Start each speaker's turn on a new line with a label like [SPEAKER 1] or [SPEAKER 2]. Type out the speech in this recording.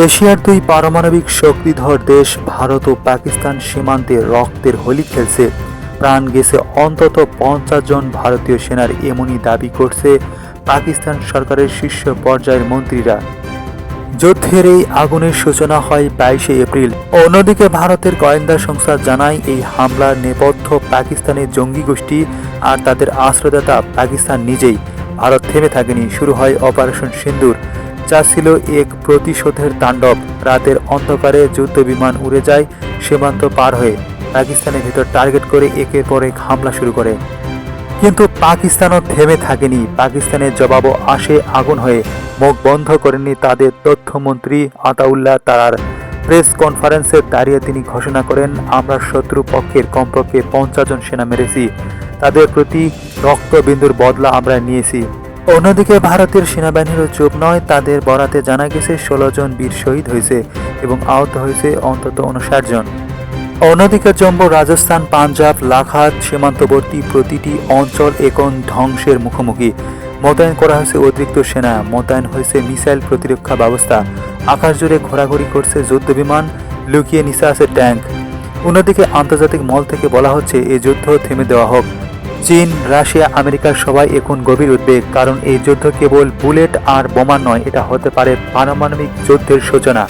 [SPEAKER 1] এশিয়ার দুই পারমাণবিক শক্তিধর দেশ ভারত ও পাকিস্তান সীমান্তে রক্তের হোলি খেলছে। প্রাণ গেছে অন্তত পঞ্চাশ জন ভারতীয় সেনার এমনই দাবি করছে পাকিস্তান সরকারের শীর্ষ পর্যায়ের মন্ত্রীরা। যুদ্ধের এই আগুনের সূচনা হয় বাইশে এপ্রিল। অন্যদিকে ভারতের গোয়েন্দা সংস্থা জানায়, এই হামলার নেপথ্য পাকিস্তানের জঙ্গি গোষ্ঠী আর তাদের আশ্রয়দাতা পাকিস্তান নিজেই। ভারত থেমে থাকেনি, শুরু হয় অপারেশন সিন্দুর। যা ছিল এক প্রতিশোধের তাণ্ডব। রাতের অন্ধকারে যুদ্ধ বিমান উড়ে যায় সীমান্ত পার হয়ে। পাকিস্তানের ভিতর টার্গেট করে একের পর এক হামলা শুরু করে। কিন্তু পাকিস্তানও থেমে থাকেনি। পাকিস্তানের জবাবও আসে আগুন হয়ে। মুখ বন্ধ করেননি তাদের তথ্যমন্ত্রী আতাউল্লাহ তারার। প্রেস কনফারেন্সে দাঁড়িয়ে তিনি ঘোষণা করেন, আমরা শত্রু পক্ষের কমপক্ষে পঞ্চাশ জন সেনা মেরেছি। তাদের প্রতি রক্তবিন্দুর বদলা আমরা নিয়েছি। অন্যদিকে ভারতের সেনাবাহিনীরও চোখ নয়, তাদের বরাতে জানা গেছে ষোলো জন বীর শহীদ হয়েছে এবং আহত হয়েছে অন্তত উনষাট জন। অন্যদিকে জম্মু, রাজস্থান, পাঞ্জাব, লাখাত সীমান্তবর্তী প্রতিটি অঞ্চল এখন ধ্বংসের মুখোমুখি। মোতায়েন করা হয়েছে অতিরিক্ত সেনা, মোতায়েন হয়েছে মিসাইল প্রতিরক্ষা ব্যবস্থা, আকাশ জুড়ে ঘোরাঘুরি করছে যুদ্ধ বিমান, লুকিয়ে নিচে আছে ট্যাঙ্ক। অন্যদিকে আন্তর্জাতিক মল থেকে বলা হচ্ছে এই যুদ্ধ থেমে দেওয়া হোক। চীন, রাশিয়া আমেরিকার সবাই এখন গভীর উদ্বেগ, কারণ এই যুদ্ধ কেবল বুলেট আর বোমা নয়, এটা হতে পারে পারমাণবিক যুদ্ধের সূচনা।